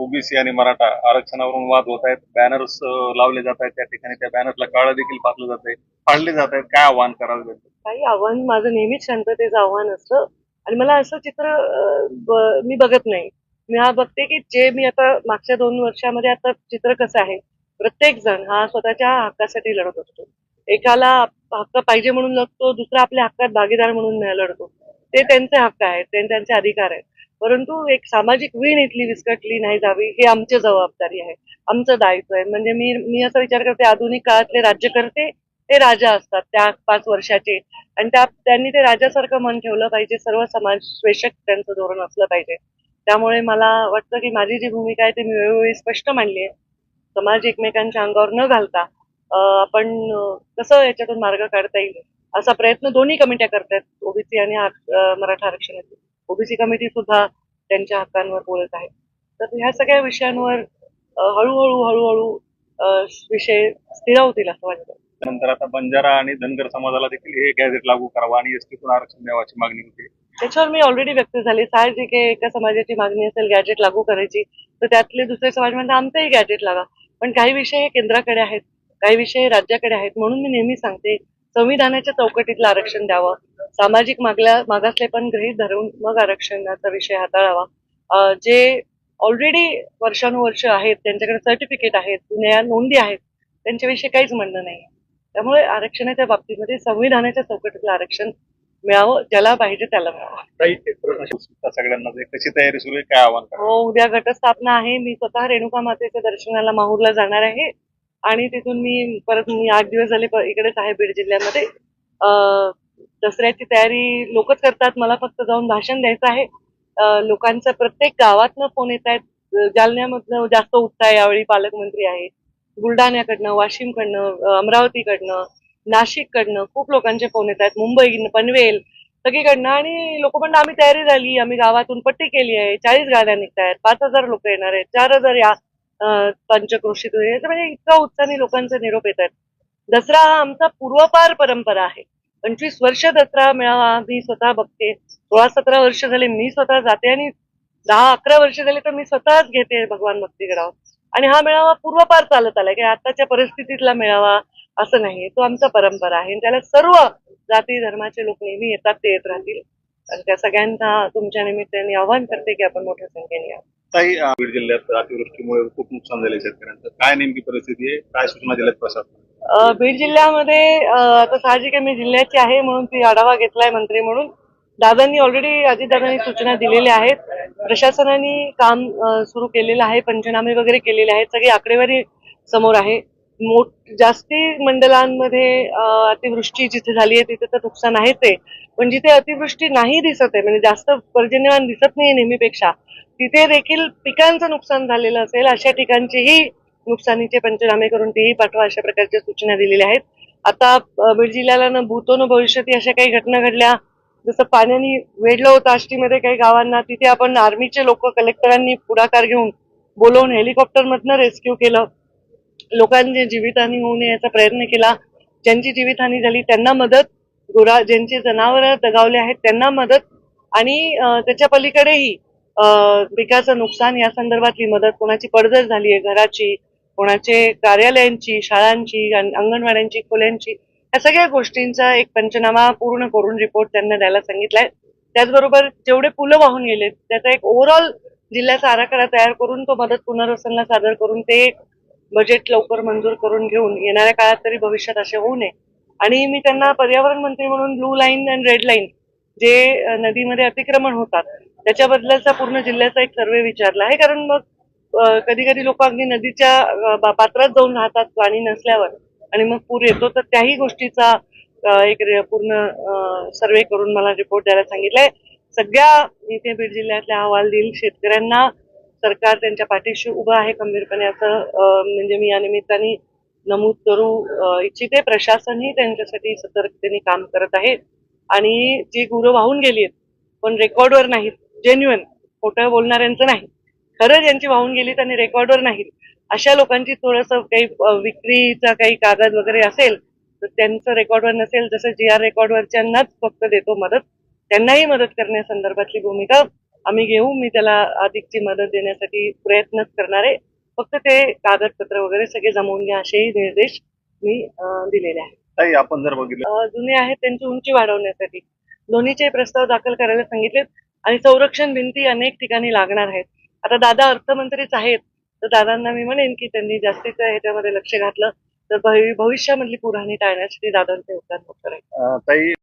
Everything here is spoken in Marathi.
ओबीसी आणि मराठा आरक्षणावरून वाद होत आहेत. बॅनर्स लावले जात आहेत. त्या ठिकाणी त्या बॅनरला काळं देखील पाचलं जात आहे. पाडले जात आहेत. काय आव्हान करावं लागतं काही आव्हान माझं नेहमीच शांततेचं आव्हान असतं. आणि मला असं चित्र मी बघत नाही. मी हा बघते की जे मी आता मागच्या दोन वर्षामध्ये आता चित्र कसं आहे. प्रत्येक जण हा स्वतःच्या हक्कासाठी लढत असतो. एकाला हक्क पाहिजे म्हणून लढतो दुसरा आपल्या हक्कात भागीदार म्हणून लढतो. ते त्यांचे हक्क आहेत. ते त्यांचे अधिकार आहेत. परंतु एक सामाजिक वीण इथली विस्कटली नाही जावी ही आमची जबाबदारी आहे. आमचं दायित्व आहे. म्हणजे मी मी असा विचार करते आधुनिक काळातले राज्यकर्ते ते राजा असतात त्या पाच वर्षाचे. आणि त्या त्यांनी ते राजासारखं मन ठेवलं पाहिजे सर्व समाजवेशक त्यांचं धोरण असलं पाहिजे. त्यामुळे मला वाटतं की माझी जी भूमिका आहे ती मी वेळोवेळी स्पष्ट मांडली आहे. समाज एकमेकांच्या अंगावर न घालता आपण कसं याच्यातून मार्ग काढता येईल असा प्रयत्न दोन्ही कमिट्या करतात ओबीसी आणि मराठा आरक्षणाची. ओबीसी कमिटी सुद्धा त्यांच्या हक्कांवर बोलत आहे. तर ह्या सगळ्या विषयांवर हळूहळू हळूहळू विषय स्थिरावतील असं वाटतं. त्यानंतर आता बंजारा आणि धनगर समाजाला देखील हे गॅझेट लागू करावं आणि एसटीतून आरक्षण द्यावाची मागणी होती. त्याच्यावर मी ऑलरेडी व्यक्त झाली. साहजिक आहे एका समाजाची मागणी असेल गॅजेट लागू करायची तर त्यातले दुसरे समाज म्हणतात आमचंही गॅजेट लागा. पण काही विषय हे केंद्राकडे आहेत काही विषय राज्याकडे आहेत म्हणून मी नेहमी सांगते संविधानाच्या चौकटीतलं आरक्षण द्यावं. सामाजिक मागल्या मागासले पण गृहीत धरून मग आरक्षणाचा विषय हाताळावा. जे ऑलरेडी वर्षानुवर्ष आहेत त्यांच्याकडे सर्टिफिकेट आहेत जुन्या नोंदी आहेत त्यांच्याविषयी काहीच म्हणणं नाही त्यामुळे आरक्षणाच्या बाबतीमध्ये संविधानाच्या चौकटीतलं आरक्षण मिळावं ज्याला पाहिजे त्याला मिळावं. सगळ्यांना? आहे. कशी तयारी सुरू आहे? काय आव्हान हो उद्या घटस्थापना आहे. मी स्वतः रेणुका मातेच्या दर्शनाला माहूरला जाणार आहे. आणि तिथून मी परत मी आठ दिवस झाले इकडेच आहे बीड जिल्ह्यामध्ये. दसऱ्याची तयारी लोकच करतात. मला फक्त जाऊन भाषण द्यायचं आहे. लोकांचा प्रत्येक गावातनं फोन येत आहेत. जालन्यामधनं जास्त उत्साह यावेळी पालकमंत्री आहे बुलढाण्याकडनं वाशिमकडनं अमरावतीकडनं नाशिककडनं खूप लोकांचे फोन येत आहेत. मुंबई पनवेल सगळीकडनं. आणि लोक म्हणणं आम्ही तयारी झाली. आम्ही गावातून पट्टी केली आहे. चाळीस गाड्या निघतायत. पाच हजार लोक येणार आहेत. चार हजार या अं, म्हणजे इतका उत्साहाने लोकांचे निरोप येत आहेत. दसरा हा आमचा पूर्वपार परंपरा आहे. पंचवीस वर्ष दसरा मेळावा मी स्वतः बघते. सोळा सतरा वर्ष झाले मी स्वतः जाते आणि दहा अकरा वर्ष झाले तर मी स्वतःच घेते भगवान भक्तीगडावर. आणि हा मेळावा पूर्वपार चालत आलाय की आताच्या परिस्थितीतला मेळावा असं नाही. तो आमचा परंपरा आहे. आणि त्याला सर्व जाती धर्माचे लोक नेहमी येतात ते येत राहतील. आणि त्या सगळ्यांना तुमच्या निमित्ताने आवाहन करते की आपण मोठ्या संख्येने या. काही बीड जिल्ह्यात अतिवृष्टीमुळे खूप नुकसान झाले शेतकऱ्यांचं. काय नेमकी परिस्थिती आहे? काय सूचना दिल्यात प्रशासन बीड जिल्ह्यामध्ये आता साहजिक आहे मी जिल्ह्याची आहे म्हणून ती आढावा घेतलाय मंत्री म्हणून. दादांनी ऑलरेडी अजितदादांनी सूचना दिलेल्या आहेत. प्रशासनाने काम सुरू केलेलं आहे पंचनामे वगैरे केलेले आहेत. सगळी आकडेवारी समोर आहे. मोठ जास्ती मंडलांमध्ये अतिवृष्टी जिथे झाली आहे तिथे तर नुकसान आहेच आहे पण जिथे अतिवृष्टी नाही दिसत आहे म्हणजे जास्त पर्जन्यमान दिसत नाही नेहमीपेक्षा तिथे देखील पिकांचं नुकसान झालेलं असेल अशा ठिकाणचीही नुकसानीचे पंचनामे करून तेही पाठवा अशा प्रकारच्या सूचना दिलेल्या आहेत. आता बीड जिल्ह्याला न भूतो न भविष्यती अशा काही घटना घडल्या. जसं पाण्याने वेढलं होतं आष्टीमध्ये काही गावांना तिथे आपण आर्मीचे लोक कलेक्टरांनी पुढाकार घेऊन बोलवून हेलिकॉप्टरमधनं रेस्क्यू केलं. लोकांची जीवितहानी होऊ नये याचा प्रयत्न केला. ज्यांची जीवितहानी झाली त्यांना मदत. गुरा ज्यांचे जनावरं दगावले आहेत त्यांना मदत. आणि त्याच्या पलीकडेही पिकाचं नुकसान या संदर्भातली मदत. कोणाची पडझड झाली आहे घराची कोणाचे कार्यालयांची शाळांची अंगणवाड्यांची खोल्यांची या सगळ्या गोष्टींचा एक पंचनामा पूर्ण करून रिपोर्ट त्यांना द्यायला सांगितलाय. त्याचबरोबर जेवढे पुलं वाहून गेले त्याचा एक ओव्हरऑल जिल्ह्याचा आराखडा तयार करून तो मदत पुनर्वसनला सादर करून ते बजेट लवकर मंजूर करून घेऊन येणाऱ्या काळात तरी भविष्यात असे होऊ नये. आणि मी त्यांना पर्यावरण मंत्री म्हणून blue line and red line जे नदीमध्ये अतिक्रमण होतात त्याच्याबद्दलचा पूर्ण जिल्ह्याचा एक सर्वे विचारला आहे. कारण मग कधी कधी लोक अगदी नदीच्या बा- पात्रात जाऊन राहतात पाणी नसल्यावर. आणि मग पूर येतो तर त्याही गोष्टीचा एक पूर्ण सर्वे करून मला रिपोर्ट द्यायला सांगितलाय. सगळ्या इथे बीड जिल्ह्यातल्या अहवाल देईल शेतकऱ्यांना सरकार त्यांच्या पाठीशी उभं आहे खंबीरपणे असं म्हणजे मी या निमित्ताने नमूद करू इच्छिते. प्रशासनही त्यांच्यासाठी सतर्कतेने काम करत आहे. आणि जी गुरं वाहून गेली आहेत पण रेकॉर्डवर नाहीत जेन्युअन खोटं बोलणाऱ्यांचं नाही. खरं ज्यांची वाहून गेली त्यांनी रेकॉर्डवर नाहीत. अशा लोकांची थोडंसं काही विक्रीचा काही कागद वगैरे असेल तर त्यांचं रेकॉर्डवर नसेल जसं जी आर रेकॉर्डवरच्यांनाच फक्त देतो मदत त्यांनाही मदत करण्यासंदर्भातली भूमिका आम्ही घेऊ. मी त्याला अधिकची मदत देण्यासाठी प्रयत्न करणार आहे. फक्त ते कागदपत्र वगैरे सगळे जमवून घ्या असेही निर्देश मी दिलेले आहेत आपण जर बघितलं जुने आहेत त्यांची उंची वाढवण्यासाठी. दोन्हीचे प्रस्ताव दाखल करायला सांगितलेत आणि संरक्षण भिंती अनेक ठिकाणी लागणार आहेत. आता दादा अर्थमंत्रीच आहेत तर दादांना मी म्हणेन की त्यांनी जास्तीचं ह्याच्यामध्ये लक्ष घातलं तर भवि- भविष्यामधली पुराणी टाळण्यासाठी दादांचं योगदान मोठं राहील ताई